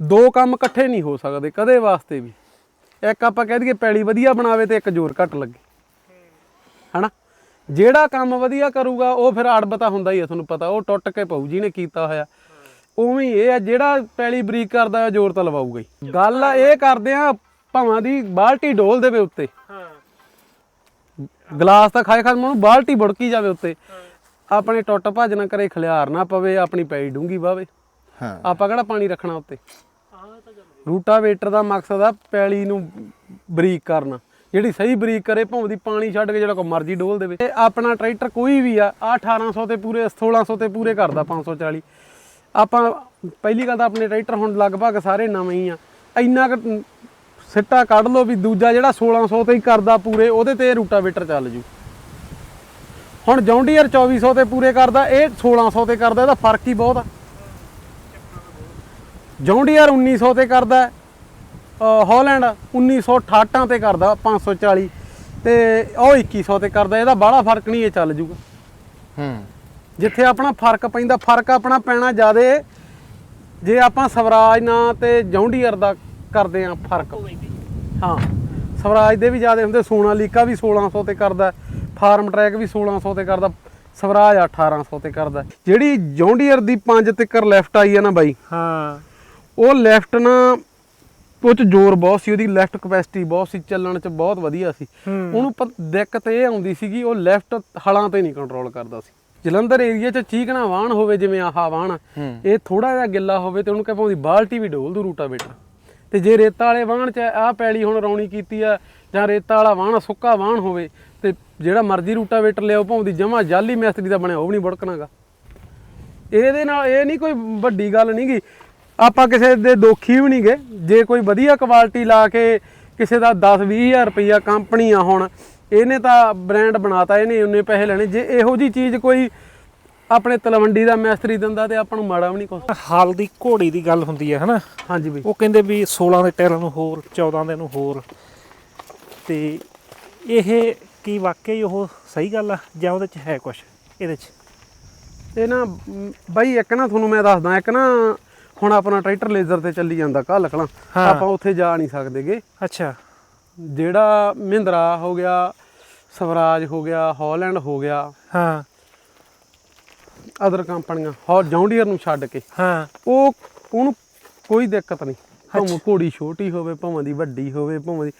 ਦੋ ਕੰਮ ਇਕੱਠੇ ਨਹੀਂ ਹੋ ਸਕਦੇ ਕਦੇ ਵਾਸਤੇ ਵੀ। ਇੱਕ ਆਪਾਂ ਕਹਿ ਦਈਏ ਪੈਲੀ ਵਧੀਆ ਬਣਾਵੇ ਤੇ ਇੱਕ ਜ਼ੋਰ ਘੱਟ ਲੱਗੇ। ਹਨਾ? ਜਿਹੜਾ ਕੰਮ ਵਧੀਆ ਕਰੂਗਾ ਉਹ ਫਿਰ ਅੜਬਤਾ ਹੁੰਦਾ ਹੀ ਆ ਤੁਹਾਨੂੰ ਪਤਾ। ਉਹ ਟੁੱਟ ਕੇ ਪਊ ਜੀ ਨੇ ਕੀਤਾ ਹੋਇਆ। ਉਵੇਂ ਇਹ ਆ ਜਿਹੜਾ ਪੈਲੀ ਬਰੀਕ ਕਰਦਾ ਹੈ ਜ਼ੋਰ ਤਾਂ ਲਵਾਊਗਾ ਹੀ। ਗੱਲ ਆ ਇਹ ਕਰਦੇ ਆ ਭਾਵਾਂ ਦੀ ਬਾਲਟੀ ਡੋਲ ਦੇਵੇ ਉੱਤੇ। ਹਾਂ ਗਲਾਸ ਤਾਂ ਖਾਏ ਖਾਸ ਨੂੰ ਬਾਲਟੀ ਬੁੜਕੀ ਜਾਵੇ ਉੱਤੇ। ਆਪਣੇ ਟੁੱਟ ਭੱਜ ਨਾ ਕਰੇ ਖਲਿਆਰ ਨਾ ਪਵੇ ਆਪਣੀ ਪੈਈ ਡੂੰਗੀ ਵਾਵੇ। ਹਾਂ। ਆਪਾਂ ਕਿਹੜਾ ਪਾਣੀ ਰੱਖਣਾ ਉੱਤੇ? ਰੂਟਾਵੇਟਰ ਦਾ ਮਕਸਦ ਆ ਪੈਲੀ ਨੂੰ ਬਰੀਕ ਕਰਨਾ। ਜਿਹੜੀ ਸਹੀ ਬਰੀਕ ਕਰੇ, ਭਾਵੇਂ ਦੀ ਪਾਣੀ ਛੱਡ ਕੇ ਜਿਹੜਾ ਕੋ ਮਰਜ਼ੀ ਡੋਲ ਦੇਵੇ। ਇਹ ਆਪਣਾ ਟਰੈਕਟਰ ਕੋਈ ਵੀ ਆ ਆ 1800 ਤੇ ਪੂਰੇ 1600 ਤੇ ਪੂਰੇ ਕਰਦਾ 540 ਆਪਾਂ ਪਹਿਲੀ ਗੱਲ ਤਾਂ ਆਪਣੇ ਟਰੈਕਟਰ ਹੁਣ ਲਗਭਗ ਸਾਰੇ ਨਵੇਂ ਹੀ ਆ। ਇੰਨਾ ਕੁ ਸਿੱਟਾ ਕੱਢ ਲਓ ਵੀ ਦੂਜਾ ਜਿਹੜਾ 1600 ਤੇ ਹੀ ਕਰਦਾ ਪੂਰੇ, ਉਹਦੇ ਤੇ ਰੂਟਾਵੇਟਰ ਚੱਲ ਜੂ। ਹੁਣ ਜੌਂਡੀਅਰ 2400 ਤੇ ਪੂਰੇ ਕਰਦਾ, ਇਹ 1600 ਤੇ ਕਰਦਾ, ਇਹਦਾ ਫ਼ਰਕ ਹੀ ਬਹੁਤ ਆ। ਜੌਂਡੀਅਰ 1900 ਤੇ ਕਰਦਾ ਹੈ, ਹਾਲੈਂਡ 1968 ਤੇ ਕਰਦਾ 540 ਤੇ ਉਹ 2100 ਤੇ ਕਰਦਾ ਇਹਦਾ ਬਾਹਲਾ ਫ਼ਰਕ ਨਹੀਂ ਇਹ ਚੱਲ ਜੂਗਾ। ਹੂੰ। ਜਿੱਥੇ ਆਪਣਾ ਫ਼ਰਕ ਪੈਂਦਾ ਫ਼ਰਕ ਆਪਣਾ ਪੈਣਾ ਜ਼ਿਆਦੇ ਜੇ ਆਪਾਂ ਸਵਰਾਜ ਨਾਲ ਤੇ ਜੌਂਡੀਅਰ ਦਾ ਕਰਦੇ ਆ ਫ਼ਰਕ। ਹਾਂ ਸਵਰਾਜ ਦੇ ਵੀ ਜ਼ਿਆਦੇ ਹੁੰਦੇ ਸੋਨਾਲੀਕਾ ਵੀ 1600 ਤੇ ਕਰਦਾ ਫਾਰਮ ਟਰੈਕ ਵੀ 1600 ਤੇ ਕਰਦਾ ਸਵਰਾਜ 1800 ਤੇ ਕਰਦਾ। ਜਿਹੜੀ ਜੌਂਡੀਅਰ ਦੀ 5 ਤਿੱਕਰ ਲੈਫਟ ਆਈ ਆ ਨਾ ਬਾਈ ਹਾਂ। ਉਹ ਲੈਫਟ ਨਾ ਉਹ ਚ ਜ਼ੋਰ ਬਹੁਤ ਸੀ ਉਹਦੀ ਲੈਫਟ ਕਪੈਸਿਟੀ ਬਹੁਤ ਸੀ ਚੱਲਣ ਚ ਬਹੁਤ ਵਧੀਆ ਸੀ। ਉਹਨੂੰ ਪ- ਦਿੱਕਤ ਇਹ ਆਉਂਦੀ ਸੀਗੀ ਉਹ ਲੈਫਟ ਹਲਾਂ ਤੇ ਨਹੀਂ ਕੰਟਰੋਲ ਕਰਦਾ ਸੀ। ਜਲੰਧਰ ਏਰੀਆ ਚ ਚੀਕਣਾ ਵਾਹਣ ਹੋਵੇ ਜਿਵੇਂ ਆਹ ਵਾਹਣ ਆ, ਇਹ ਥੋੜਾ ਜਿਹਾ ਗਿੱਲਾ ਹੋਵੇ ਤੇ ਉਹਨੂੰ ਕਹੇ ਭਾਵੇਂ ਬਾਲਟੀ ਵੀ ਡੋਲ ਦੂ ਰੂਟਾਵੇਟਰ। ਤੇ ਜੇ ਰੇਤਾ ਵਾਲੇ ਵਾਹਣ ਚ ਆਹ ਪੈਲੀ ਹੁਣ ਰੌਣੀ ਕੀਤੀ ਆ ਜਾਂ ਰੇਤਾ ਵਾਲਾ ਵਾਹਣ ਸੁੱਕਾ ਵਾਹਣ ਹੋਵੇ ਤੇ ਜਿਹੜਾ ਮਰਜ਼ੀ ਰੂਟਾਵੇਟਰ ਲਿਆਓ ਭਾਵੇਂ ਦੀ ਜਮਾ ਜਾਲੀ ਮਿਸਤਰੀ ਦਾ ਬਣਿਆ ਉਹ ਵੀ ਨਹੀਂ ਬੜਕਣਾਗਾ ਇਹਦੇ ਨਾਲ ਇਹ ਨਹੀਂ ਕੋਈ ਵੱਡੀ ਗੱਲ ਨਹੀਂਗੀ ਆਪਾਂ ਕਿਸੇ ਦੇ ਦੋਖੀ ਵੀ ਨਹੀਂਗੇ ਜੇ ਕੋਈ ਵਧੀਆ ਕੁਆਲਿਟੀ ਲਾ ਕੇ ਕਿਸੇ ਦਾ 10 20000 ਰੁਪਈਆ ਕੰਪਨੀ ਆ ਹੁਣ ਇਹਨੇ ਤਾਂ ਬ੍ਰਾਂਡ ਬਣਾਤਾ ਇਹਨੇ ਉਹਨੇ ਪੈਸੇ ਲੈਣੇ। ਜੇ ਇਹੋ ਜੀ ਚੀਜ਼ ਕੋਈ ਆਪਣੇ ਤਲਵੰਡੀ ਦਾ ਮੈਸਤਰੀ ਦਿੰਦਾ ਤੇ ਆਪਾਂ ਨੂੰ ਮਾੜਾ ਵੀ ਨਹੀਂ ਕੁਛ। ਹਾਲ ਦੀ ਘੋੜੀ ਦੀ ਗੱਲ ਹੁੰਦੀ ਹੈ ਹਨਾ? ਹਾਂਜੀ ਬਈ। ਉਹ ਕਹਿੰਦੇ ਵੀ 16 ਦੇ ਟਾਇਰਾਂ ਨੂੰ ਹੋਰ 14 ਦੇ ਨੂੰ ਹੋਰ। ਤੇ ਇਹ ਕੀ ਵਾਕਈ ਉਹ ਸਹੀ ਗੱਲ ਆ ਜਾਂ ਉਹਦੇ ਚ ਹੈ ਕੁਝ ਇਹਦੇ ਚ? ਇਹ ਨਾ ਬਾਈ ਇੱਕ ਨਾ ਤੁਹਾਨੂੰ ਮੈਂ ਦੱਸਦਾ ਇੱਕ ਨਾ ਹੁਣ ਆਪਣਾ ਟਰੈਕਟਰ ਲੇਜ਼ਰ ਤੇ ਚੱਲੀ ਜਾਂਦਾ ਕੱਲ ਲਕਣਾ ਹਾਂ। ਆਪਾਂ ਉੱਥੇ ਜਾ ਨਹੀਂ ਸਕਦੇਗੇ ਅੱਛਾ। ਜਿਹੜਾ ਮਹਿੰਦਰਾ ਹੋ ਗਿਆ ਸਵਰਾਜ ਹੋ ਗਿਆ ਹਾਲੈਂਡ ਹੋ ਗਿਆ ਹਾਂ। ਅਦਰ ਕੰਪਨੀਆਂ ਹੋਰ ਜੌਂਡੀਅਰ ਨੂੰ ਛੱਡ ਕੇ ਹਾਂ। ਉਹ ਉਹਨੂੰ ਕੋਈ ਦਿੱਕਤ ਨਹੀਂ। ਭਾਵੇਂ ਘੋੜੀ ਛੋਟੀ ਹੋਵੇ ਭਾਵੇਂ ਦੀ ਵੱਡੀ ਹੋਵੇ ਭਾਵੇਂ ਦੀ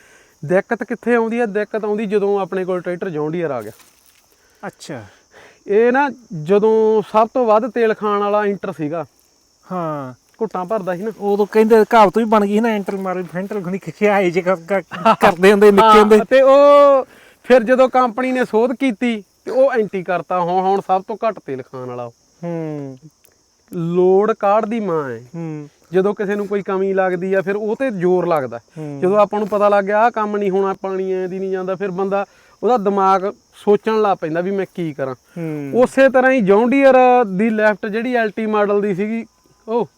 ਦਿੱਕਤ ਕਿੱਥੇ ਆਉਂਦੀ ਹੈ ਦਿੱਕਤ ਆਉਂਦੀ ਜਦੋਂ ਆਪਣੇ ਕੋਲ ਟਰੈਕਟਰ ਜੌਂਡੀਅਰ ਆ ਗਿਆ। ਅੱਛਾ। ਇਹ ਨਾ ਜਦੋਂ ਸਭ ਤੋਂ ਵੱਧ ਤੇਲ ਖਾਣ ਵਾਲਾ ਇੰਟਰ ਸੀਗਾ। ਹਾਂ। ਘੁੱਟਾਂ ਭਰਦਾ ਸੀ ਨਾ। ਉਦੋਂ ਕਹਿੰਦੇ ਕਹਾਵਤ ਵੀ ਬਣ ਗਈ ਸੀ ਨਾ ਐਂਟਰ ਮਾਰੇ ਫੈਂਟਰ ਖਣੀ ਖਿਆਏ ਜੇ ਕਰ- ਕਰ- ਕਰਦੇ ਹੁੰਦੇ ਨਿੱਕੇ ਹੁੰਦੇ। ਤੇ ਉਹ ਫਿਰ ਜਦੋਂ ਕੰਪਨੀ ਨੇ ਸੋਧ ਕੀਤੀ ਤੇ ਉਹ ਐਂਟੀ ਕਰਤਾ ਹੁਣ ਹੁਣ ਸਭ ਤੋਂ ਘੱਟ ਤੇਲ ਖਾਣ ਵਾਲਾ। ਹੂੰ। ਲੋਡ ਕਾਢ ਦੀ ਮਾਂ ਹੈ। ਹੂੰ। ਜਦੋਂ ਕਿਸੇ ਨੂੰ ਕੋਈ ਕਮੀ ਲੱਗਦੀ ਆ ਫਿਰ ਉਹ ਤੇ ਜ਼ੋਰ ਲੱਗਦਾ। ਜਦੋਂ ਆਪਾਂ ਨੂੰ ਪਤਾ ਲੱਗ ਗਿਆ ਆਹ ਕੰਮ ਨਹੀਂ ਹੋਣਾ ਪਾਣੀ ਐ ਦੀ ਨਹੀਂ ਜਾਂਦਾ ਫਿਰ ਬੰਦਾ ਉਹਦਾ ਦਿਮਾਗ ਸੋਚਣ ਲੱਗ ਪੈਂਦਾ ਵੀ ਮੈਂ ਕੀ ਕਰਾਂ। ਉਸੇ ਤਰ੍ਹਾਂ ਹੀ ਜੌਂਡੀਅਰ ਦੀ ਲੈਫਟ ਜਿਹੜੀ ਐਲਟੀ ਮਾਡਲ ਦੀ ਸੀਗੀ ਉਹ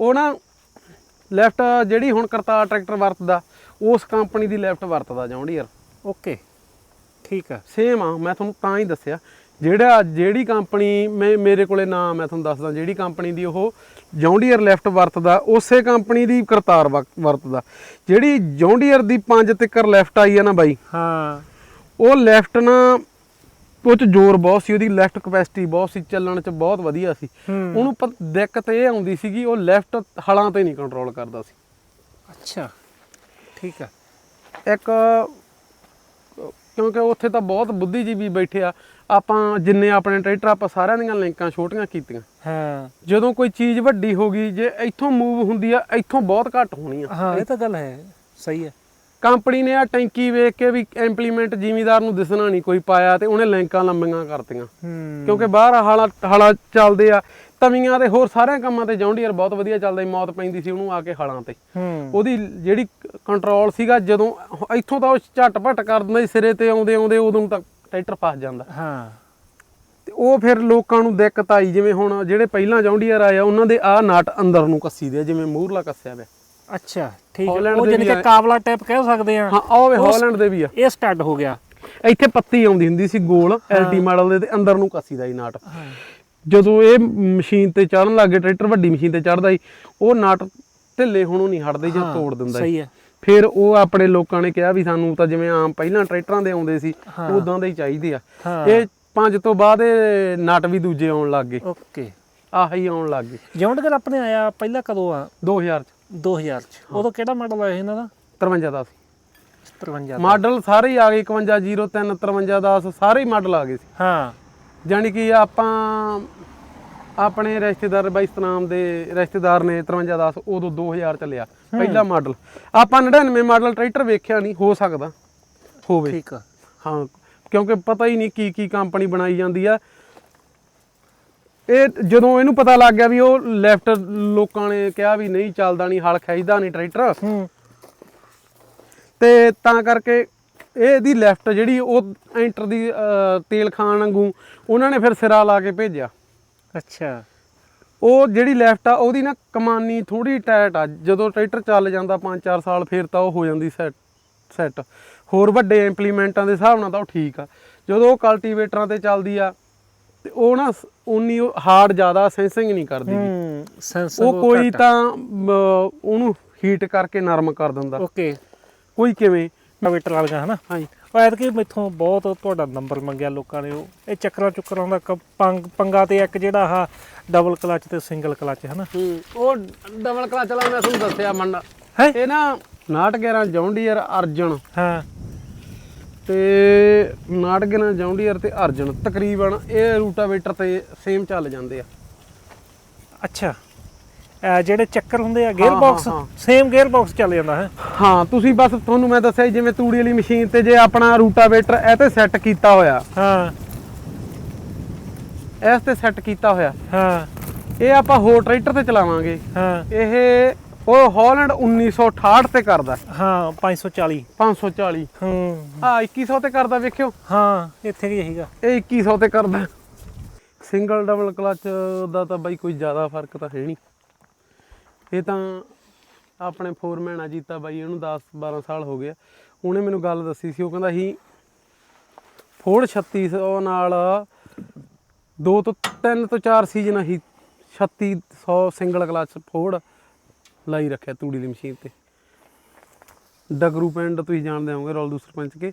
ਉਹ ਨਾ ਲੈਫਟ ਜਿਹੜੀ ਹੁਣ ਕਰਤਾਰ ਟਰੈਕਟਰ ਵਰਤਦਾ ਉਸ ਕੰਪਨੀ ਦੀ ਲੈਫਟ ਵਰਤਦਾ ਜੌਂਡੀਅਰ ਓਕੇ। ਠੀਕ ਆ। ਸੇਮ ਆ ਮੈਂ ਤੁਹਾਨੂੰ ਤਾਂ ਹੀ ਦੱਸਿਆ। ਜਿਹੜਾ ਜਿਹੜੀ ਕੰਪਨੀ ਮੈਂ ਮੇਰੇ ਕੋਲੇ ਨਾਮ ਮੈਂ ਤੁਹਾਨੂੰ ਦੱਸਦਾ ਜਿਹੜੀ ਕੰਪਨੀ ਦੀ ਉਹ ਜੌਂਡੀਅਰ ਲੈਫਟ ਵਰਤਦਾ ਉਸੇ ਕੰਪਨੀ ਦੀ ਕਰਤਾਰ ਵਰਤਦਾ। ਜਿਹੜੀ ਜੌਂਡੀਅਰ ਦੀ 5 ਤਿੱਕਰ ਲੈਫਟ ਆਈ ਆ ਨਾ ਬਾਈ ਹਾਂ। ਉਹ ਲੈਫਟ ਨਾ ਉਹ ਚ ਜ਼ੋਰ ਬਹੁਤ ਸੀ ਉਹਦੀ ਲੈਫਟ ਕਪੈਸਿਟੀ ਬਹੁਤ ਸੀ ਚੱਲਣ ਚ ਬਹੁਤ ਵਧੀਆ ਸੀ। ਉਹਨੂੰ ਦਿੱਕਤ ਇਹ ਆਉਂਦੀ ਸੀਗੀ ਉਹ ਲੈਫਟ ਹਲਾਂ ਤੇ ਨਹੀਂ ਕੰਟਰੋਲ ਕਰਦਾ ਸੀ। ਅੱਛਾ ਠੀਕ ਆ। ਇੱਕ ਕਿਉਂਕਿ ਉੱਥੇ ਤਾਂ ਬਹੁਤ ਬੁੱਧੀਜੀਵੀ ਬੈਠੇ ਆ। ਆਪਾਂ ਜਿੰਨੇ ਆਪਣੇ ਟਰੈਕਟਰ ਆਪਾਂ ਸਾਰਿਆਂ ਦੀਆਂ ਲਿੰਕਾਂ ਛੋਟੀਆਂ ਕੀਤੀਆਂ। ਹਾਂ। ਜਦੋਂ ਕੋਈ ਚੀਜ਼ ਵੱਡੀ ਹੋ ਗਈ ਜੇ ਇੱਥੋਂ ਮੂਵ ਹੁੰਦੀ ਆ ਇੱਥੋਂ ਬਹੁਤ ਘੱਟ ਹੋਣੀ ਆ। ਹਾਂ ਇਹ ਤਾਂ ਗੱਲ ਹੈ ਸਹੀ ਹੈ। ਕੰਪਨੀ ਨੇ ਆ ਟੈਂਕੀ ਵੇਖ ਕੇ ਵੀ ਇੰਪਲੀਮੈਂਟ ਜ਼ਿਮੀਦਾਰ ਨੂੰ ਦਿਸਣਾ ਨਹੀਂ ਕੋਈ ਪਾਇਆ ਤੇ ਉਹਨੇ ਲਿੰਕਾਂ ਲੰਬੀਆਂ ਕਰਤੀਆਂ। ਕਿਉਂਕਿ ਬਾਹਰ ਹਾਲਾ ਹਾਲਾ ਚੱਲਦੇ ਆ ਤਵੀਆਂ ਤੇ ਹੋਰ ਸਾਰਿਆਂ ਕੰਮਾਂ ਤੇ ਜੌਂਡੀਅਰ ਬਹੁਤ ਵਧੀਆ ਚੱਲਦਾ ਸੀ ਮੌਤ ਪੈਂਦੀ ਸੀ ਉਹਨੂੰ ਆ ਕੇ ਹਾਲਾਂ ਤੇ। ਉਹਦੀ ਜਿਹੜੀ ਕੰਟਰੋਲ ਸੀਗਾ ਜਦੋਂ ਇੱਥੋਂ ਤਾਂ ਉਹ ਝਟਪਟ ਕਰ ਦਿੰਦਾ ਸੀ ਸਿਰੇ ਤੇ ਆਉਂਦੇ ਆਉਂਦੇ ਉਦੋਂ ਤੱਕ ਟਰੈਕਟਰ ਫਸ ਜਾਂਦਾ। ਹਾਂ। ਤੇ ਉਹ ਫਿਰ ਲੋਕਾਂ ਨੂੰ ਦਿੱਕਤ ਆਈ ਜਿਵੇਂ ਹੁਣ ਜਿਹੜੇ ਪਹਿਲਾਂ ਜੌਂਡੀਅਰ ਆਏ ਆ ਉਹਨਾਂ ਦੇ ਆ ਨਟ ਅੰਦਰ ਨੂੰ ਕੱਸੀ ਦੇ ਜਿਵੇਂ ਮੂਹਰਲਾ ਕੱਸਿਆ ਪਿਆ। ਅੱਛਾ ਠੀਕ ਹੈ। ਉਹ ਜਾਨੀ ਕਿ। ਕਾਬਲਾ ਟੈਪ ਕਹਿ ਸਕਦੇ ਆ। ਹਾਂ ਉਹ ਵੇ ਹਾਲੈਂਡ ਦੇ ਵੀ ਆ। ਇਹ ਸਟੱਡ ਹੋ ਗਿਆ। ਇੱਥੇ ਪੱਤੀ ਆਉਂਦੀ ਹੁੰਦੀ ਸੀ ਗੋਲ ਐਲਟੀ ਮਾਡਲ ਦੇ ਤੇ ਅੰਦਰ ਨੂੰ ਕੱਸੀ ਦਾ ਸੀ ਨਟ। ਜਦੋਂ ਇਹ ਮਸ਼ੀਨ ਤੇ ਚੜਨ ਲੱਗੇ ਟਰੈਕਟਰ ਵੱਡੀ ਮਸ਼ੀਨ ਤੇ ਚੜਦਾ ਸੀ ਉਹ ਨਟ ਢਿੱਲੇ ਹੋਣੋਂ ਨਹੀਂ ਹਟਦੇ ਜਾਂ ਤੋੜ ਦਿੰਦਾ। ਸਹੀ ਹੈ। ਫਿਰ ਉਹ ਆਪਣੇ ਲੋਕਾਂ ਨੇ ਕਿਹਾ ਵੀ ਸਾਨੂੰ ਤਾਂ ਜਿਵੇਂ ਆਮ ਪਹਿਲਾਂ ਟਰੈਕਟਰਾਂ ਦੇ ਆਉਂਦੇ ਸੀ ਉਦਾਂ ਦੇ ਹੀ ਚਾਹੀਦੇ ਆ। ਇਹ ਪੰਜ ਤੋਂ ਬਾਅਦ ਇਹ ਨਟ ਵੀ ਦੂਜੇ ਆਉਣ ਲੱਗ ਗਏ। ਓਕੇ। ਆਹੀ ਆਉਣ ਲੱਗ ਗਏ। ਜੌਂਡਗਰ ਆਪਣੇ ਆਇਆ ਪਹਿਲਾਂ ਕਦੋਂ ਆ? 2000 ਚ। 2000 ਚ। ਉਦੋਂ ਕਿਹੜਾ ਮਾਡਲ ਆਇਆ ਇਹਨਾਂ ਦਾ? 53 ਦਾ ਸੀ। 53 ਮਾਡਲ ਸਾਰੇ ਹੀ ਆ ਗਏ 5103 5310 ਸਾਰੇ ਹੀ ਮਾਡਲ ਆ ਗਏ ਸੀ। ਹਾਂ। ਜਾਣੀ ਕਿ ਆਪਾਂ ਆਪਣੇ ਰਿਸ਼ਤੇਦਾਰ ਬਾਈ ਸਤਨਾਮ ਦੇ ਰਿਸ਼ਤੇਦਾਰ ਨੇ 5310 ਉਦੋਂ 2000 ਚ ਲਿਆ ਪਹਿਲਾ ਮਾਡਲ ਆਪਾਂ 99 ਮਾਡਲ ਟਰੈਕਟਰ ਵੇਖਿਆ ਨਹੀਂ ਹੋ ਸਕਦਾ ਹੋਵੇ। ਠੀਕ ਆ। ਹਾਂ ਕਿਉਂਕਿ ਪਤਾ ਹੀ ਨਹੀਂ ਕੀ ਕੀ ਕੰਪਨੀ ਬਣਾਈ ਜਾਂਦੀ ਆ। ਇਹ ਜਦੋਂ ਇਹਨੂੰ ਪਤਾ ਲੱਗ ਗਿਆ ਵੀ ਉਹ ਲੈਫਟ ਲੋਕਾਂ ਨੇ ਕਿਹਾ ਵੀ ਨਹੀਂ ਚੱਲਦਾ ਨਹੀਂ ਹਲ ਖਿੱਚਦਾ ਨਹੀਂ ਟਰੈਕਟਰ। ਹੂੰ। ਤੇ ਤਾਂ ਕਰਕੇ ਇਹ ਇਹਦੀ ਲੈਫਟ ਜਿਹੜੀ ਉਹ ਐਂਟਰ ਦੀ ਅਹ, ਤੇਲ ਖਾਨ ਵਾਂਗੂ ਉਹਨਾਂ ਨੇ ਫਿਰ ਸਿਰਾ ਲਾ ਕੇ ਭੇਜਿਆ। ਅੱਛਾ। ਉਹ ਜਿਹੜੀ ਲੈਫਟ ਆ ਉਹਦੀ ਨਾ ਕਮਾਨੀ ਥੋੜੀ ਟਾਈਟ ਆ। ਜਦੋਂ ਟਰੈਕਟਰ ਚੱਲ ਜਾਂਦਾ 5-4 ਸਾਲ ਫਿਰ ਤਾਂ ਉਹ ਹੋ ਜਾਂਦੀ ਸੈੱਟ ਸੈੱਟ ਹੋਰ ਵੱਡੇ ਇੰਪਲੀਮੈਂਟਾਂ ਦੇ ਹਿਸਾਬ ਨਾਲ ਤਾਂ ਉਹ ਠੀਕ ਆ। ਜਦੋਂ ਉਹ ਕਲਟੀਵੇਟਰਾਂ ਤੇ ਚੱਲਦੀ ਆ ਤੇ ਉਹ ਨਾ ਉਨੀ ਹਾਰਡ ਜ਼ਿਆਦਾ ਸੈਂਸਿੰਗ ਨਹੀਂ ਕਰਦੀ ਗੀ। ਹੂੰ ਸੈਂਸਰ ਉਹ ਕੋਈ ਤਾਂ ਉਹਨੂੰ ਹੀਟ ਕਰਕੇ ਨਰਮ ਕਰ ਦਿੰਦਾ। ਓਕੇ। ਕੋਈ ਕਿਵੇਂ? ਕਵੀਟਰ ਵਾਲੀਆਂ ਹਨਾ? ਹਾਂਜੀ। ਉਹ ਐਤਕੀ ਮੈਥੋਂ ਬਹੁਤ ਤੁਹਾਡਾ ਨੰਬਰ ਮੰਗਿਆ ਲੋਕਾਂ ਨੇ ਉਹ। ਇਹ ਚੱਕਰਾਂ ਚੁੱਕਰਾਂ ਦਾ ਕ- ਪੰਗ- ਪੰਗਾ ਤੇ ਇੱਕ ਜਿਹੜਾ ਆਹ ਡਬਲ ਕਲਚ ਤੇ ਸਿੰਗਲ ਕਲਚ ਹਨਾ? ਉਹ ਡਬਲ ਕਲਚ ਵਾਲਾ ਮੈਂ ਤੁਹਾਨੂੰ ਦੱਸਿਆ ਮੰਨ ਹੈ? ਇਹ ਨਾ 911 ਜੌਂਡੀਅਰ ਅਰਜਨ ਹਾਂ। ਤੇ 911 ਜੌਂਡੀਅਰ ਤੇ ਅਰਜਨ ਤਕਰੀਬਨ ਇਹ ਰੂਟਾਵੇਟਰ ਤੇ ਸੇਮ ਚੱਲ ਜਾਂਦੇ ਆ। ਅੱਛਾ। ਜਿਹੜੇ ਚੱਕਰ ਹੁੰਦੇ ਆ ਗੇਅਰ ਹਾਂ, ਬਾਕਸ ਹਾਂ। ਸੇਮ ਗੇਅਰ ਬਾਕਸ ਚੱਲ ਜਾਂਦਾ ਹੈ? ਹਾਂ ਤੁਸੀਂ ਬਸ ਤੁਹਾਨੂੰ ਮੈਂ ਦੱਸਿਆ ਸੀ ਜਿਵੇਂ ਤੂੜੀ ਵਾਲੀ ਮਸ਼ੀਨ ਤੇ ਜੇ ਆਪਣਾ ਰੂਟਾਵੇਟਰ ਇਹ ਤੇ ਸੈੱਟ ਕੀਤਾ ਹੋਇਆ। ਹਾਂ। ਇਸ ਤੇ ਸੈੱਟ ਕੀਤਾ ਹੋਇਆ। ਹਾਂ। ਇਹ ਆਪਾਂ ਹੋਰ ਟਰੈਕਟਰ ਤੇ ਚਲਾਵਾਂਗੇ। ਹਾਂ। ਇਹ ਉਹ ਹਾਲੈਂਡ 1968 ਤੇ ਕਰਦਾ। ਹਾਂ 540 540 ਹੂੰ। ਆ 2100 ਤੇ ਕਰਦਾ ਵੇਖਿਓ। ਹਾਂ ਇੱਥੇ ਵੀ ਇਹੀਗਾ ਇਹ 2100 ਤੇ ਕਰਦਾ। ਸਿੰਗਲ ਡਬਲ ਕਲਚ ਦਾ ਤਾਂ ਬਾਈ ਕੋਈ ਜ਼ਿਆਦਾ ਫ਼ਰਕ ਤਾਂ ਹੈ ਨਹੀਂ। ਇਹ ਤਾਂ ਆਪਣੇ ਫੋਰਮੈਨ ਆ ਜੀਤਾ ਬਾਈ ਇਹਨੂੰ 10 12 ਸਾਲ ਹੋ ਗਏ ਆ। ਉਹਨੇ ਮੈਨੂੰ ਗੱਲ ਦੱਸੀ ਸੀ ਉਹ ਕਹਿੰਦਾ ਸੀ ਫੋਰਡ 3600 ਨਾਲ ਦੋ ਤੋਂ ਤਿੰਨ ਤੋਂ ਚਾਰ ਸੀਜ਼ਨ ਅਸੀਂ 3600 ਸਿੰਗਲ ਕਲਚ ਫੋਰਡ। ਲਾਈ ਰੱਖਿਆ ਤੂੜੀ ਦੀ ਮਸ਼ੀਨ ਤੇ। ਡਗਰੂ ਪਿੰਡ ਤੁਸੀਂ ਜਾਣਦੇ ਹੋਵੋਗੇ ਰੌਲਦੂ ਸਰਪੰਚ ਕੇ।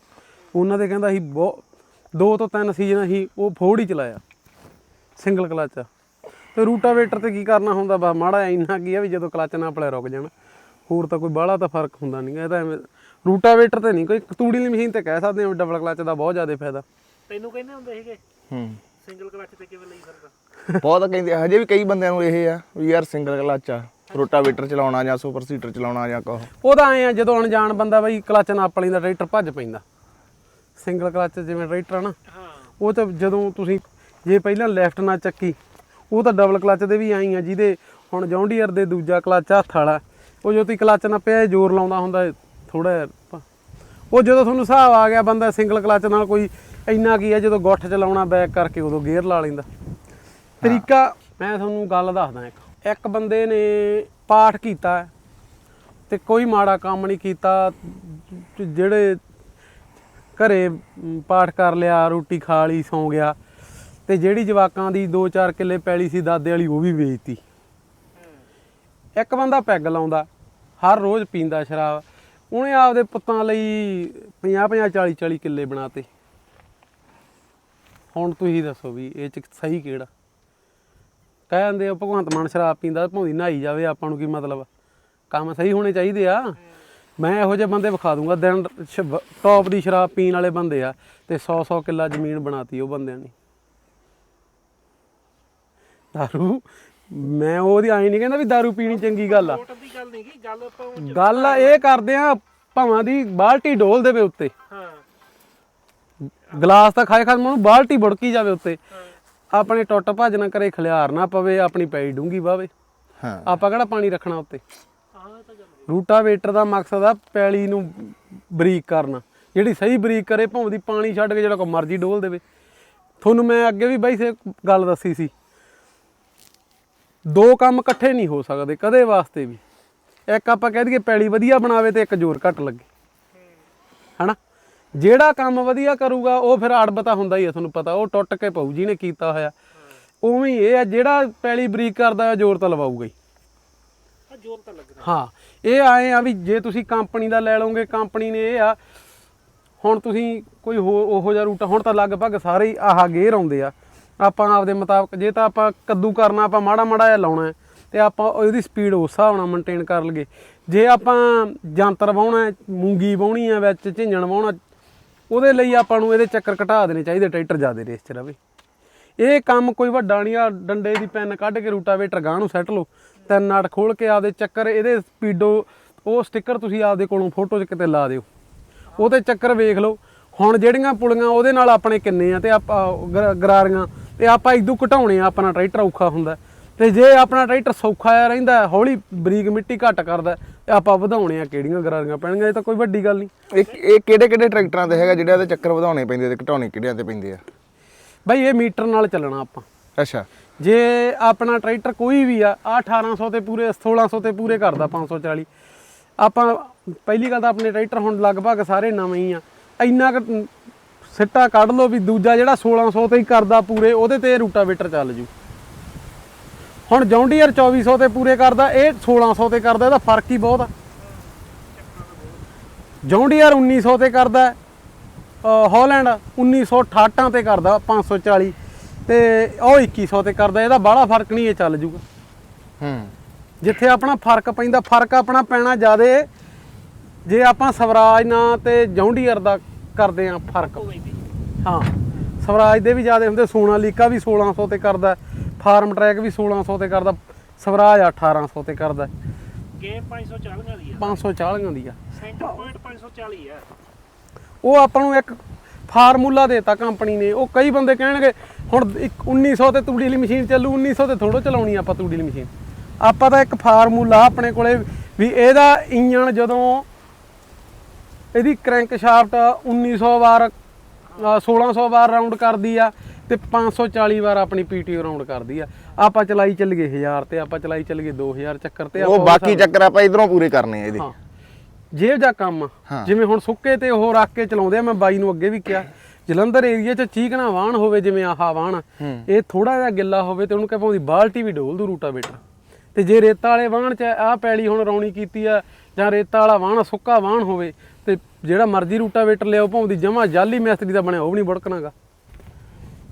ਉਹਨਾਂ ਦੇ ਕਹਿੰਦਾ ਸੀ ਬਹੁਤ ਦੋ ਤੋਂ ਤਿੰਨ ਸੀਜ਼ਨ ਅਸੀਂ ਉਹ ਫੋੜ ਹੀ ਚਲਾਇਆ ਸਿੰਗਲ ਕਲਚ ਤੇ ਰੂਟਾਵੇਟਰ ਤੇ ਕੀ ਕਰਨਾ ਹੁੰਦਾ ਬਸ ਮਾੜਾ ਇੰਨਾ ਕੀ ਆ ਵੀ ਜਦੋਂ ਕਲਚ ਨਾ ਪਲੇ ਰੁਕ ਜਾਣ ਹੋਰ ਤਾਂ ਕੋਈ ਬਾਹਲਾ ਤਾਂ ਫ਼ਰਕ ਹੁੰਦਾ ਨਹੀਂ ਇਹ ਤਾਂ ਐਵੇਂ ਰੂਟਾਵੇਟਰ ਤੇ ਨਹੀਂ ਕੋਈ ਤੂੜੀ ਦੀ ਮਸ਼ੀਨ ਤੇ ਕਹਿ ਸਕਦੇ ਹਾਂ ਡਬਲ ਕਲਚ ਦਾ ਬਹੁਤ ਜ਼ਿਆਦਾ ਫਾਇਦਾ। ਤੈਨੂੰ ਕਹਿੰਦੇ ਹੁੰਦੇ ਸੀਗੇ ਹੂੰ। ਸਿੰਗਲ ਕਲਚ ਤੇ ਕਿਵੇਂ ਲਈ ਫਿਰਦਾ ਬਹੁਤ ਕਹਿੰਦੇ ਹਜੇ ਵੀ ਕਈ ਬੰਦਿਆਂ ਨੂੰ ਇਹ ਆ ਵੀ ਯਾਰ ਸਿੰਗਲ ਕਲਚ ਆ। ਰੋਟਾਵੇਟਰ ਚਲਾਉਣਾ ਜਾਂ ਸੁਪਰ ਸੀਟਰ ਚਲਾਉਣਾ ਜਾਂ ਕਹੋ। ਉਹ ਤਾਂ ਐ ਆ, ਜਦੋਂ ਅਣਜਾਣ ਬੰਦਾ ਬਈ ਕਲਚ ਨਾਪ ਲੈਂਦਾ ਟਰੈਕਟਰ ਭੱਜ ਪੈਂਦਾ। ਸਿੰਗਲ ਕਲਚ ਜਿਵੇਂ ਟਰੈਕਟਰ ਆ ਨਾ, ਉਹ ਤਾਂ ਜਦੋਂ ਤੁਸੀਂ ਜੇ ਪਹਿਲਾਂ ਲੈਫਟ ਨਾ ਚੱਕੀ, ਉਹ ਤਾਂ ਡਬਲ ਕਲਚ ਦੇ ਵੀ ਆਈ ਆ, ਜਿਹਦੇ ਹੁਣ ਜੌਂਡੀਅਰ ਦੇ ਦੂਜਾ ਕਲਚ ਹੱਥ ਵਾਲਾ, ਉਹ ਜੋ ਤੁਸੀਂ ਕਲਚ ਨਾ ਪਿਆ ਜ਼ੋਰ ਲਾਉਂਦਾ ਹੁੰਦਾ ਥੋੜਾ ਉਹ ਜਦੋਂ ਤੁਹਾਨੂੰ ਹਿਸਾਬ ਆ ਗਿਆ ਬੰਦਾ ਸਿੰਗਲ ਕਲਚ ਨਾਲ ਕੋਈ ਇੰਨਾ ਕੀ ਆ, ਜਦੋਂ ਗੁੱਠ ਚਲਾਉਣਾ ਬੈਕ ਕਰਕੇ ਉਦੋਂ ਗੇਅਰ ਲਾ ਲੈਂਦਾ। ਤਰੀਕਾ ਮੈਂ ਤੁਹਾਨੂੰ ਗੱਲ ਦੱਸਦਾ ਇੱਕ। ਇੱਕ ਬੰਦੇ ਨੇ ਪਾਠ ਕੀਤਾ ਹੈ ਤੇ ਕੋਈ ਮਾੜਾ ਕੰਮ ਨਹੀਂ ਕੀਤਾ ਜਿਹੜੇ ਘਰੇ ਪਾਠ ਕਰ ਲਿਆ, ਰੋਟੀ ਖਾ ਲਈ, ਸੌਂ ਗਿਆ, ਤੇ ਜਿਹੜੀ ਜਵਾਕਾਂ ਦੀ 2-4 ਕਿੱਲੇ ਪੈਲੀ ਸੀ ਦਾਦੇ ਵਾਲੀ ਉਹ ਵੀ ਵੇਚਤੀ। ਇੱਕ ਬੰਦਾ ਪੈਗ ਲਾਉਂਦਾ, ਹਰ ਰੋਜ਼ ਪੀਂਦਾ ਸ਼ਰਾਬ, ਉਹਨੇ ਆਪਦੇ ਪੁੱਤਾਂ ਲਈ 50-50 40-40 ਕਿੱਲੇ ਬਣਾਤੇ। ਹੁਣ ਤੁਸੀਂ ਦੱਸੋ ਵੀ ਇਹ ਚ ਸਹੀ ਕਿਹੜਾ? ਕਹਿ ਜਾਂਦੇ ਆ ਭਗਵੰਤ ਮਾਨ ਸ਼ਰਾਬ ਪੀਂਦਾ ਭਾਵੇਂ ਨਹਾਈ ਜਾਵੇ ਆਪਾਂ ਨੂੰ ਕੀ ਮਤਲਬ? ਕੰਮ ਸਹੀ ਹੋਣੇ ਚਾਹੀਦੇ ਆ। ਮੈਂ ਇਹੋ ਜਿਹੇ ਬੰਦੇ ਵਿਖਾ ਦੂੰਗਾ ਦਿਨ ਟੌਪ ਦੀ ਸ਼ਰਾਬ ਪੀਣ ਵਾਲੇ ਬੰਦੇ ਆ ਤੇ 100 100 ਕਿੱਲਾ ਜ਼ਮੀਨ ਬਣਾਤੀ ਉਹ ਬੰਦਿਆਂ ਨੇ। ਦਾਰੂ ਮੈਂ ਉਹਦੀ ਆਈ ਨਹੀਂ ਕਹਿੰਦਾ ਵੀ ਦਾਰੂ ਪੀਣੀ ਚੰਗੀ ਗੱਲ ਆ। ਗੱਲ ਇਹ ਕਰਦੇ ਆ ਭਾਵਾਂ ਦੀ ਬਾਲਟੀ ਡੋਲ ਦੇਵੇ ਉੱਤੇ। ਹਾਂ। ਗਲਾਸ ਤਾਂ ਖਾਏ ਖਾਦ ਨੂੰ ਬਾਲਟੀ ਬੁੜਕੀ ਜਾਵੇ ਉੱਤੇ। ਆਪਣੇ ਟੁੱਟ ਭੱਜ ਨਾ ਕਰੇ ਖਲਿਆਰ ਨਾ ਪਵੇ ਆਪਣੀ ਪੈਈ ਡੂੰਗੀ ਬਾਵੇ ਹਾਂ। ਆਪਾਂ ਕਿਹੜਾ ਪਾਣੀ ਰੱਖਣਾ ਉੱਤੇ? ਰੂਟਾਵੇਟਰ ਦਾ ਮਕਸਦ ਆ ਪੈਲੀ ਨੂੰ ਬਰੀਕ ਕਰਨਾ। ਜਿਹੜੀ ਸਹੀ ਬਰੀਕ ਕਰੇ ਭਾਵੇਂ ਦੀ ਪਾਣੀ ਛੱਡ ਕੇ ਜਿਹੜਾ ਕੋ ਮਰਜ਼ੀ ਡੋਲ ਦੇਵੇ। ਤੁਹਾਨੂੰ ਮੈਂ ਅੱਗੇ ਵੀ ਬਾਈ ਸੇ ਗੱਲ ਦੱਸੀ ਸੀ। ਦੋ ਕੰਮ ਇਕੱਠੇ ਨਹੀਂ ਹੋ ਸਕਦੇ ਕਦੇ ਵਾਸਤੇ ਵੀ। ਇੱਕ ਆਪਾਂ ਕਹਿ ਦਈਏ ਪੈਲੀ ਵਧੀਆ ਬਣਾਵੇ ਤੇ ਇੱਕ ਜ਼ੋਰ ਘੱਟ ਲੱਗੇ। ਹਨਾ? ਜਿਹੜਾ ਕੰਮ ਵਧੀਆ ਕਰੂਗਾ ਉਹ ਫਿਰ ਅੜਬਤਾ ਹੁੰਦਾ ਹੀ ਆ ਤੁਹਾਨੂੰ ਪਤਾ ਉਹ ਟੁੱਟ ਕੇ ਪਊ ਜਿਹਨੇ ਕੀਤਾ ਹੋਇਆ। ਉਵੇਂ ਹੀ ਇਹ ਆ ਜਿਹੜਾ ਪੈਲੀ ਬਰੀਕ ਕਰਦਾ ਜ਼ੋਰ ਤਾਂ ਲਵਾਊਗਾ ਹੀ। ਜ਼ੋਰ ਤਾਂ ਲੱਗਦਾ। ਹਾਂ ਇਹ ਆਏ ਆ ਵੀ ਜੇ ਤੁਸੀਂ ਕੰਪਨੀ ਦਾ ਲੈ ਲਓਗੇ ਕੰਪਨੀ ਨੇ ਇਹ ਆ ਹੁਣ ਤੁਸੀਂ ਕੋਈ ਹੋਰ ਉਹੋ ਜਿਹਾ ਰੂਟ ਹੁਣ ਤਾਂ ਲਗਭਗ ਸਾਰੇ ਹੀ ਆਹ ਗੇਅਰ ਆਉਂਦੇ ਆ। ਆਪਾਂ ਆਪਦੇ ਮੁਤਾਬਕ ਜੇ ਤਾਂ ਆਪਾਂ ਕੱਦੂ ਕਰਨਾ ਆਪਾਂ ਮਾੜਾ ਮਾੜਾ ਜਿਹਾ ਲਾਉਣਾ ਹੈ, ਤੇ ਆਪਾਂ ਉਹਦੀ ਸਪੀਡ ਉਸ ਹਿਸਾਬ ਨਾਲ ਮੇਨਟੇਨ ਕਰ ਲਈਏ। ਜੇ ਆਪਾਂ ਜੰਤਰ ਵਾਹੁਣਾ ਹੈ, ਮੂੰਗੀ ਵਾਹੁਣੀ ਆ ਵਿੱਚ ਝਿੰਜਣ ਵਾਹੁਣਾ ਉਹਦੇ ਲਈ ਆਪਾਂ ਨੂੰ ਇਹਦੇ ਚੱਕਰ ਘਟਾ ਦੇਣੇ ਚਾਹੀਦੇ, ਟਰੈਕਟਰ ਜ਼ਿਆਦਾ ਰੇਸ 'ਚ ਰਵੇ। ਇਹ ਕੰਮ ਕੋਈ ਵੱਡਾ ਨਹੀਂ ਆ, ਡੰਡੇ ਦੀ ਪੈਨ ਕੱਢ ਕੇ ਰੂਟਾਵੇਟਰ ਗਾਂ ਨੂੰ ਸੈੱਟ ਲਓ। ਤਿੰਨ ਨਾਟ ਖੋਲ ਕੇ ਆਪਦੇ ਚੱਕਰ, ਇਹਦੇ ਸਪੀਡੋ, ਉਹ ਸਟicker ਤੁਸੀਂ ਆਪਦੇ ਕੋਲੋਂ ਫੋਟੋ 'ਚ ਕਿਤੇ ਲਾ ਦਿਓ। ਉਹਦੇ ਚੱਕਰ ਵੇਖ ਲਓ। ਹੁਣ ਜਿਹੜੀਆਂ ਪੁਲੀਆਂ ਉਹਦੇ ਨਾਲ ਆਪਣੇ ਕਿੰਨੇ ਆ ਤੇ ਆਪਾਂ ਗਰ- ਗਰਾਰੀਆਂ, ਤੇ ਆਪਾਂ ਇਦੋਂ ਘਟਾਉਣੇ ਆ, ਆਪਣਾ ਟਰੈਕਟਰ ਔਖਾ ਹੁੰਦਾ। ਤੇ ਜੇ ਆਪਣਾ ਟਰੈਕਟਰ ਸੌਖਾ ਆ ਰਹਿੰਦਾ, ਹੌਲੀ ਬਰੀਕ ਮਿੱਟੀ ਘੱਟ ਕਰਦਾ ਆਪਾਂ ਵਧਾਉਣੇ ਆ ਕਿਹੜੀਆਂ ਗਰਾਰੀਆਂ ਪੈਣਗੀਆਂ ਇਹ ਤਾਂ ਕੋਈ ਵੱਡੀ ਗੱਲ ਨਹੀਂ। ਇਹ ਇਹ ਕਿਹੜੇ ਕਿਹੜੇ ਟਰੈਕਟਰਾਂ ਤੇ ਹੈਗਾ ਜਿਹੜੇ ਇਹਦੇ ਚੱਕਰ ਵਧਾਉਣੇ ਪੈਂਦੇ ਤੇ ਘਟਾਉਣੇ ਕਿਹੜਿਆਂ ਤੇ ਪੈਂਦੇ ਆ? ਬਈ ਇਹ ਮੀਟਰ ਨਾਲ ਚੱਲਣਾ ਆਪਾਂ। ਅੱਛਾ। ਜੇ ਆਪਣਾ ਟਰੈਕਟਰ ਕੋਈ ਵੀ ਆ ਆ 1800 ਤੇ ਪੂਰੇ 1600 ਤੇ ਪੂਰੇ ਕਰਦਾ 540 ਆਪਾਂ ਪਹਿਲੀ ਗੱਲ ਤਾਂ ਆਪਣੇ ਟਰੈਕਟਰ ਹੁਣ ਲਗਭਗ ਸਾਰੇ ਨਵੇਂ ਹੀ ਆ। ਇੰਨਾ ਕੁ ਸਿੱਟਾ ਕੱਢ ਲਓ ਵੀ ਦੂਜਾ ਜਿਹੜਾ 1600 ਤੇ ਹੀ ਕਰਦਾ ਪੂਰੇ ਉਹਦੇ ਤੇ ਰੂਟਾਵੇਟਰ ਚੱਲ ਜੂ। ਹੁਣ ਜੌਂਡੀਅਰ 2400 ਤੇ ਪੂਰੇ ਕਰਦਾ ਇਹ 1600 ਤੇ ਕਰਦਾ ਇਹਦਾ ਫ਼ਰਕ ਹੀ ਬਹੁਤ ਆ। ਜੌਂਡੀਅਰ 1900 ਤੇ ਕਰਦਾ ਹਾਲੈਂਡ 1968 ਤੇ ਕਰਦਾ 540 ਤੇ ਉਹ 2100 ਤੇ ਕਰਦਾ ਇਹਦਾ ਬਾਹਲਾ ਫ਼ਰਕ ਨਹੀਂ ਇਹ ਚੱਲ ਜੂਗਾ। ਹੂੰ। ਜਿੱਥੇ ਆਪਣਾ ਫ਼ਰਕ ਪੈਂਦਾ ਫ਼ਰਕ ਆਪਣਾ ਪੈਣਾ ਜ਼ਿਆਦੇ ਜੇ ਆਪਾਂ ਸਵਰਾਜ ਨਾਲ ਤੇ ਜੌਂਡੀਅਰ ਦਾ ਕਰਦੇ ਆ ਫ਼ਰਕ। ਹਾਂ ਸਵਰਾਜ ਦੇ ਵੀ ਜ਼ਿਆਦੇ ਹੁੰਦੇ ਸੋਨਾਲੀਕਾ ਵੀ 1600 ਤੇ ਕਰਦਾ। ਫਾਰਮ ਟਰੈਕ ਵੀ 1600 ਤੇ ਕਰਦਾ ਸਵਰਾਜ 1800 ਤੇ ਕਰਦਾ। ਗੇਮ 540 ਦੀ ਆ। 540 ਦੀ ਆ। ਸੈਂਟਰ ਪੁਆਇੰਟ 540 ਆ। ਉਹ ਆਪਾਂ ਨੂੰ ਇੱਕ ਫਾਰਮੂਲਾ ਦੇਤਾ ਕੰਪਨੀ ਨੇ। ਉਹ ਕਈ ਬੰਦੇ ਕਹਿਣਗੇ ਹੁਣ ਇੱਕ 1900 ਤੇ ਤੂੜੀ ਵਾਲੀ ਮਸ਼ੀਨ ਚੱਲੂ 1900 ਤੇ ਥੋੜੋ ਚਲਾਉਣੀ ਆਪਾਂ ਤੂੜੀ ਵਾਲੀ ਮਸ਼ੀਨ। ਆਪਾਂ ਤਾਂ ਇੱਕ ਫਾਰਮੂਲਾ ਆਪਣੇ ਕੋਲੇ ਵੀ ਇਹਦਾ ਇੰਜਣ ਜਦੋਂ ਇਹਦੀ ਕ੍ਰੈਂਕ ਸ਼ਾਫਟ 1900 ਵਾਰ ਅ, 1600 ਵਾਰ ਰਾਉਂਡ ਕਰਦੀ ਆ ਤੇ 540 ਵਾਰ ਆਪਣੀ ਪੀਟੀਓ ਰਾਉਂਡ ਕਰਦੀ ਆ। ਆਪਾਂ ਚਲਾਈ ਚੱਲ ਗਏ 1000 ਤੇ ਆਪਾਂ ਚਲਾਈ ਚੱਲ ਗਏ 2000 ਚੱਕਰ ਤੇ ਉਹ ਬਾਕੀ ਚੱਕਰ ਆਪਾਂ ਇਧਰੋਂ ਪੂਰੇ ਕਰਨੇ ਆ ਇਹਦੇ। ਜੇਬ ਦਾ ਕੰਮ ਆ। ਜਿਵੇਂ ਹੁਣ ਸੁੱਕੇ ਤੇ ਉਹ ਰੱਖ ਕੇ ਚਲਾਉਂਦੇ ਆ ਮੈਂ ਬਾਈ ਨੂੰ ਅੱਗੇ ਵੀ ਕਿਹਾ ਜਲੰਧਰ ਏਰੀਆ 'ਚ ਚੀਕਣਾ ਵਾਹਣ ਹੋਵੇ ਜਿਵੇਂ ਆਹ ਵਾਹਣ ਇਹ ਥੋੜਾ ਜਿਹਾ ਗਿੱਲਾ ਹੋਵੇ ਤੇ ਉਹਨੂੰ ਕਹੇ ਭਾਵੇਂ ਬਾਲਟੀ ਵੀ ਡੋਲ ਦੂ ਰੂਟਾਵੇਟਰ। ਤੇ ਜੇ ਰੇਤਾ ਵਾਲੇ ਵਾਹਣ 'ਚ ਆਹ ਪੈਲੀ ਹੁਣ ਰੌਣੀ ਕੀਤੀ ਆ ਜਾਂ ਰੇਤਾ ਵਾਲਾ ਵਾਹਣ ਸੁੱਕਾ ਵਾਹਣ ਹੋਵੇ ਤੇ ਜਿਹੜਾ ਮਰਜ਼ੀ ਰੂਟਾਵੇਟਰ ਲਿਆਓ ਭਾਵੇਂ ਦੀ ਜਮਾ ਜਾਲੀ ਮਿਸਤਰੀ ਦਾ ਬਣਿਆ ਉਹ ਵੀ ਨਹੀਂ ਬੜਕਣਾਗਾ।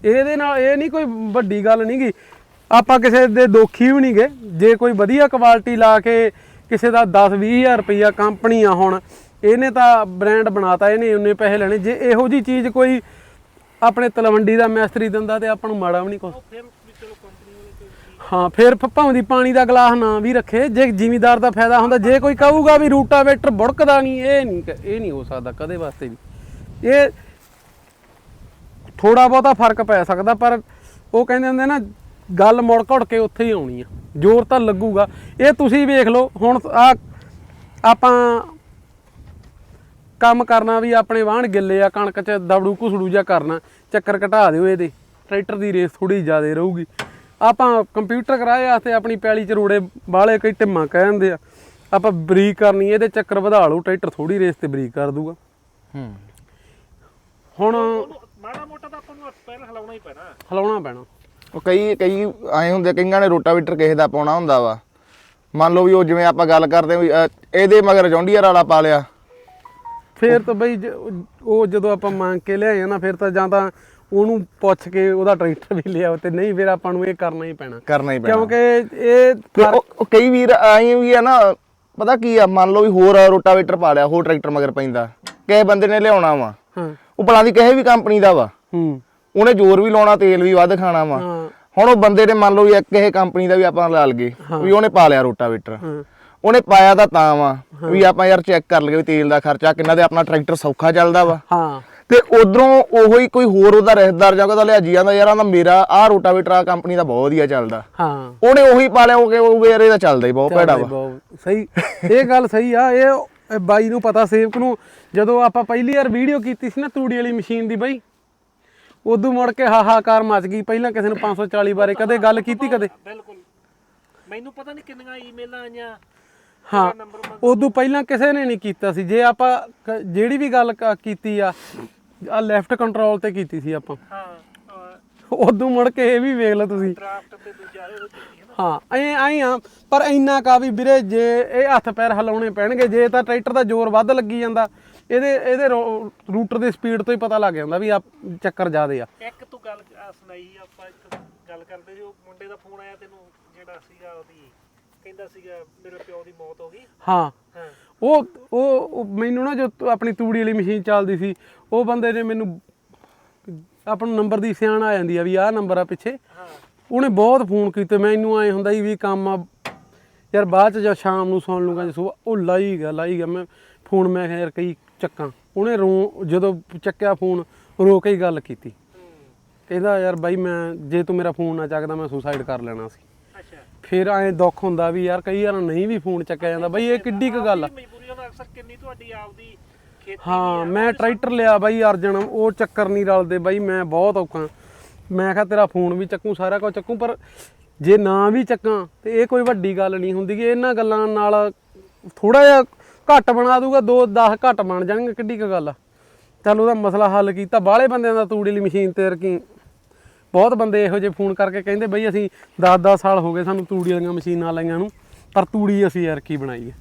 ਇਹਦੇ ਨਾਲ ਇਹ ਨਹੀਂ ਕੋਈ ਵੱਡੀ ਗੱਲ ਨਹੀਂਗੀ। ਆਪਾਂ ਕਿਸੇ ਦੇ ਦੋਖੀ ਵੀ ਨਹੀਂਗੇ। ਜੇ ਕੋਈ ਵਧੀਆ ਕੁਆਲਿਟੀ ਲਾ ਕੇ ਕਿਸੇ ਦਾ 10 20000 ਰੁਪਈਆ ਕੰਪਨੀ ਆ ਹੁਣ, ਇਹਨੇ ਤਾਂ ਬ੍ਰਾਂਡ ਬਣਾਤਾ, ਇਹਨੇ ਉਹਨੇ ਪੈਸੇ ਲੈਣੇ। ਜੇ ਇਹੋ ਜੀ ਚੀਜ਼ ਕੋਈ ਆਪਣੇ ਤਲਵੰਡੀ ਦਾ ਮੈਸਤਰੀ ਦਿੰਦਾ ਤੇ ਆਪਾਂ ਨੂੰ ਮਾੜਾ ਵੀ ਨਹੀਂ ਕੁਛ। ਹਾਂ, ਫਿਰ ਭ- ਭਾਵੇਂ ਦੀ ਪਾਣੀ ਦਾ ਗਲਾਸ ਨਾ ਵੀ ਰੱਖੇ, ਜੇ ਜ਼ਿਮੀਦਾਰ ਦਾ ਫਾਇਦਾ ਹੁੰਦਾ, ਜੇ ਕੋਈ ਕਹੂਗਾ ਵੀ ਰੂਟਾਵੇਟਰ ਬੁੜਕਦਾ ਨਹੀਂ, ਇਹ ਨਹੀਂ ਇਹ ਨਹੀਂ ਹੋ ਸਕਦਾ ਕਦੇ ਵਾਸਤੇ ਵੀ। ਇਹ ਥੋੜਾ ਬਹੁਤਾ ਫ਼ਰਕ ਪੈ ਸਕਦਾ ਪਰ ਉਹ ਕਹਿੰਦੇ ਹੁੰਦੇ ਨਾ ਗੱਲ ਮੁੜ ਘੁੜ ਕੇ ਉੱਥੇ ਹੀ ਆਉਣੀ ਆ। ਜ਼ੋਰ ਤਾਂ ਲੱਗੂਗਾ। ਇਹ ਤੁਸੀਂ ਵੇਖ ਲਓ ਹੁਣ ਆ ਆਪਾਂ ਕੰਮ ਕਰਨਾ ਵੀ ਆਪਣੇ ਵਾਹਣ ਗਿੱਲੇ ਆ ਕਣਕ ਚ ਦਬੜੂ ਘੁਸੜੂ ਜਿਹਾ ਕਰਨਾ ਚੱਕਰ ਘਟਾ ਦਿਓ ਇਹਦੇ। ਟਰੈਕਟਰ ਦੀ ਰੇਸ ਥੋੜੀ ਜ਼ਿਆਦਾ ਰਹੂਗੀ। ਆਪਾਂ ਕੰਪਿਊਟਰ ਕਰਾਏ ਵਾਸਤੇ ਆਪਣੀ ਪੈਲੀ ਚ ਰੋੜੇ ਬਾਲੇ ਕਈ ਢਿੰਮਾਂ ਕਹਿ ਦਿੰਦੇ ਆ। ਆਪਾਂ ਬਰੀਕ ਕਰਨੀ ਇਹਦੇ ਚੱਕਰ ਵਧਾ ਲਓ ਟਰੈਕਟਰ ਥੋੜੀ ਰੇਸ ਤੇ ਬਰੀਕ ਕਰ ਦੂਗਾ। ਹੂੰ। ਹੁਣ ਮਾੜਾ ਮੋਟਾ ਤਾਂ ਆਪਾਂ ਨੂੰ ਪਹਿਲਾਂ ਹਲਾਉਣਾ ਹੀ ਪੈਣਾ। ਹਲਾਉਣਾ ਪੈਣਾ। ਉਹ ਕਈ ਕਈ ਆਏ ਹੁੰਦੇ ਕਈਆਂ ਨੇ ਰੋਟਾਵੇਟਰ ਕਿਸੇ ਦਾ ਪਾਉਣਾ ਹੁੰਦਾ ਵਾ। ਮੰਨ ਲਓ ਵੀ ਉਹ ਜਿਵੇਂ ਆਪਾਂ ਗੱਲ ਕਰਦੇ ਵੀ ਅ, ਇਹਦੇ ਮਗਰ ਜੌਂਡੀਅਰ ਵਾਲਾ ਪਾ ਲਿਆ। ਫੇਰ ਤਾਂ ਬਈ ਜ- ਉਹ ਜਦੋਂ ਆਪਾਂ ਮੰਗ ਕੇ ਲਿਆਏ ਆ ਨਾ ਫਿਰ ਤਾਂ ਜਾਂ ਤਾਂ ਉਹਨੂੰ ਪੁੱਛ ਕੇ ਉਹਦਾ ਟਰੈਕਟਰ ਵੀ ਲਿਆਓ ਤੇ ਨਹੀਂ ਫਿਰ ਆਪਾਂ ਨੂੰ ਇਹ ਕਰਨਾ ਹੀ ਪੈਣਾ। ਕਰਨਾ ਹੀ ਪੈਣਾ। ਕਿਉਂਕਿ ਇਹ ਤੇ ਉਹ ਉਹ ਕਈ ਵੀਰ ਆਏ ਵੀ ਆ ਨਾ ਪਤਾ ਕੀ ਆ ਮੰਨ ਲਓ ਵੀ ਹੋਰ ਰੋਟਾਵੇਟਰ ਪਾ ਲਿਆ ਹੋਰ ਟਰੈਕਟਰ ਮਗਰ ਪੈਂਦਾ। ਕਿਸੇ ਬੰਦੇ ਨੇ ਲਿਆਉਣਾ ਵਾ। ਹਾਂ। ਉਹ ਭਲਾ ਦੀ ਕਿਸੇ ਵੀ ਕੰਪਨੀ ਦਾ ਵਾ। ਹੂੰ। ਉਹਨੇ ਜ਼ੋਰ ਵੀ ਲਾਉਣਾ ਤੇਲ ਵੀ ਵੱਧ ਖਾਣਾ ਵਾ। ਹਾਂ। ਹੁਣ ਉਹ ਬੰਦੇ ਨੇ ਮੰਨ ਲਓ ਵੀ ਇੱਕ ਇਹ ਕੰਪਨੀ ਦਾ ਵੀ ਆਪਾਂ ਲਾ ਲਗੇ ਵੀ ਉਹਨੇ ਪਾ ਲਿਆ ਰੋਟਾਵੇਟਰ। ਹਾਂ। ਉਹਨੇ ਪਾਇਆ ਤਾਂ ਤਾਂ ਵਾ ਵੀ ਆਪਾਂ ਯਾਰ ਚੈੱਕ ਕਰ ਵੀ ਤੇਲ ਦਾ ਖਰਚਾ ਕਿੰਨਾ ਤੇ ਆਪਣਾ ਟਰੈਕਟਰ ਸੌਖਾ ਚੱਲਦਾ ਵਾ। ਹਾਂ। ਤੇ ਉਧਰੋਂ ਉਹੋ ਹੀ ਕੋਈ ਹੋਰ ਉਹਦਾ ਰਿਸ਼ਤੇਦਾਰ ਜਾਂ ਉਹਦਾ ਲਿਆਜੀ ਜਾਂਦਾ ਯਾਰ ਆਂਦਾ ਮੇਰਾ ਆਹ ਰੋਟਾਵੇਟਰ ਆ ਕੰਪਨੀ ਦਾ ਬਹੁਤ ਵਧੀਆ ਚੱਲਦਾ। ਹਾਂ। ਉਹਨੇ ਉਹੀ ਪਾ ਲਿਆ ਉਹ ਕਿ ਉਹ ਯਾਰ ਇਹਦਾ ਚੱਲਦਾ ਹੀ ਬਹੁਤ ਭੈੜਾ ਵਾ। ਸਹੀ ਇਹ ਗੱਲ ਸਹੀ ਆ ਇਹ ਬਾਈ ਨੂੰ ਪਤਾ ਸੇਵਕ ਨੂੰ ਜਦੋਂ ਆਪਾਂ ਪਹਿਲੀ ਵਾਰ ਵੀਡੀਓ ਕੀਤੀ ਸੀ ਨਾ ਤੂੜੀ ਵਾਲੀ ਮਸ਼ੀਨ ਦੀ ਬਾਈ ਉਦੋਂ ਮੁੜ ਕੇ ਹਾਹਾਕਾਰ ਮਚ ਗਈ ਪਹਿਲਾਂ ਕਿਸੇ ਨੂੰ 540 ਬਾਰੇ ਕਦੇ ਗੱਲ ਕੀਤੀ ਕਦੇ? ਬਿਲਕੁਲ। ਮੈਨੂੰ ਪਤਾ ਨਹੀਂ ਕਿੰਨੀਆਂ ਈਮੇਲਾਂ ਆਈਆਂ ਹਾਂ ਉਦੋਂ ਪਹਿਲਾਂ ਕਿਸੇ ਨੇ ਨਹੀਂ ਕੀਤਾ ਸੀ। ਜੇ ਆਪਾਂ ਜਿਹੜੀ ਵੀ ਗੱਲ ਕੀਤੀ ਆ ਆ ਲੈਫਟ ਕੰਟਰੋਲ ਤੇ ਕੀਤੀ ਸੀ ਆਪਾਂ। ਹਾਂ ਉਦੋਂ ਮੁੜ ਕੇ ਇਹ ਵੀ ਵੇਖ ਲਓ ਤੁਸੀਂ। ਡਰਾਫਟ ਤੇ ਦੂਜਾ ਇਹ ਕੀਤੀ ਹੈ ਨਾ। ਹਾਂ ਐ ਐ ਆ ਪਰ ਇੰਨਾ ਕਾ ਵੀ ਵੀਰੇ ਜੇ ਇਹ ਹੱਥ ਪੈਰ ਹਿਲਾਉਣੇ ਪੈਣਗੇ ਜੇ ਤਾਂ ਟਰੈਕਟਰ ਦਾ ਜ਼ੋਰ ਵੱਧ ਲੱਗੀ ਜਾਂਦਾ ਇਹਦੇ ਇਹਦੇ ਰੂਟਰ ਦੀ ਸਪੀਡ ਤੋਂ ਹੀ ਪਤਾ ਲੱਗ ਜਾਂਦਾ ਵੀ ਆ ਚੱਕਰ ਜ਼ਿਆਦੇ ਆ। ਇੱਕ ਤੂੰ ਗੱਲ ਸੁਣਾਈ ਆਪਾਂ ਇੱਕ ਗੱਲ ਕਰਦੇ ਸੀ ਉਹ ਮੁੰਡੇ ਦਾ ਫੋਨ ਆਇਆ ਤੈਨੂੰ ਜਿਹੜਾ ਸੀਗਾ ਉਹਦੀ ਕਹਿੰਦਾ ਸੀਗਾ ਮੇਰੇ ਪਿਓ ਦੀ ਮੌਤ ਹੋ ਗਈ। ਹਾਂ। ਉਹ ਉਹ ਮੈਨੂੰ ਨਾ ਜੋ ਆਪਣੀ ਤੂੜੀ ਵਾਲੀ ਮਸ਼ੀਨ ਚੱਲਦੀ ਸੀ ਉਹ ਬੰਦੇ ਨੇ ਮੈਨੂੰ ਆਪਣਾ ਨੰਬਰ ਦੀ ਸਿਆਣ ਆ ਜਾਂਦੀ ਆ ਵੀ ਆਹ ਨੰਬਰ ਆ ਪਿੱਛੇ। ਹਾਂ। ਉਹਨੇ ਬਹੁਤ ਫੋਨ ਕੀਤੇ ਮੈਨੂੰ ਐ ਹੁੰਦਾ ਸੀ ਵੀ ਕੰਮ ਆ ਯਾਰ ਬਾਅਦ ਚ ਜਾਂ ਸ਼ਾਮ ਨੂੰ ਸੁਣ ਲੂਗਾ ਜੇ ਸੁਬਹ ਉਹ ਲਾਈ ਗਿਆ ਲਾਈ ਗਿਆ ਮੈਂ ਫੋਨ ਮੈਂ ਕਿਹਾ ਯਾਰ ਕਈ ਚੱਕਾਂ। ਉਹਨੇ ਰੋ ਜਦੋਂ ਚੱਕਿਆ ਫੋਨ ਰੋ ਕੇ ਹੀ ਗੱਲ ਕੀਤੀ। ਕਹਿੰਦਾ ਯਾਰ ਬਾਈ ਮੈਂ ਜੇ ਤੂੰ ਮੇਰਾ ਫੋਨ ਨਾ ਚੱਕਦਾ ਮੈਂ ਸੁਸਾਈਡ ਕਰ ਲੈਣਾ ਸੀ। ਅੱਛਾ। ਫਿਰ ਐ ਦੁੱਖ ਹੁੰਦਾ ਵੀ ਯਾਰ ਕਈ ਵਾਰ ਨਹੀਂ ਵੀ ਫੋਨ ਚੱਕਿਆ ਜਾਂਦਾ। ਬਾਈ ਇਹ ਕਿੱਡੀ ਕੁ ਗੱਲ ਆ। ਮਜਬੂਰੀ ਉਹਨਾਂ ਅਕਸਰ ਕਿੰਨੀ ਤੁਹਾਡੀ ਆਪਦੀ ਖੇਤੀ ਹਾਂ ਮੈਂ ਟਰੈਕਟਰ ਲਿਆ ਬਾਈ ਅਰਜਨ। ਉਹ ਚੱਕਰ ਨਹੀਂ ਰਲਦੇ। ਬਾਈ ਮੈਂ ਬਹੁਤ ਔਖਾ। ਮੈਂ ਕਿਹਾ ਤੇਰਾ ਫੋਨ ਵੀ ਚੱਕੂ ਸਾਰਾ ਕੁਝ ਚੱਕੂ ਪਰ ਜੇ ਨਾ ਵੀ ਚੱਕਾਂ ਤੇ ਇਹ ਕੋਈ ਵੱਡੀ ਗੱਲ ਨਹੀਂ ਹੁੰਦੀ ਕਿ ਇਹਨਾਂ ਗੱਲਾਂ ਨਾਲ ਥੋੜਾ ਜਿਹਾ ਘੱਟ ਬਣਾ ਦੂਗਾ 2 10 ਘੱਟ ਬਣ ਜਾਣਗੇ, ਕਿੱਡੀ ਕੁ ਗੱਲ ਆ। ਚੱਲ ਉਹਦਾ ਮਸਲਾ ਹੱਲ ਕੀਤਾ। ਬਾਹਲੇ ਬੰਦਿਆਂ ਦਾ ਤੂੜੀ ਵਾਲੀ ਮਸ਼ੀਨ ਤੇ ਰਕੀ। ਬਹੁਤ ਬੰਦੇ ਇਹੋ ਜਿਹੇ ਫੋਨ ਕਰਕੇ ਕਹਿੰਦੇ, ਬਈ ਅਸੀਂ 10-10 ਸਾਲ ਹੋ ਗਏ ਸਾਨੂੰ ਤੂੜੀ ਵਾਲੀਆਂ ਮਸ਼ੀਨਾਂ ਲਾਈਆਂ ਨੂੰ, ਪਰ ਤੂੜੀ ਅਸੀਂ ਯਾਰ ਕੀ ਬਣਾਈ ਹੈ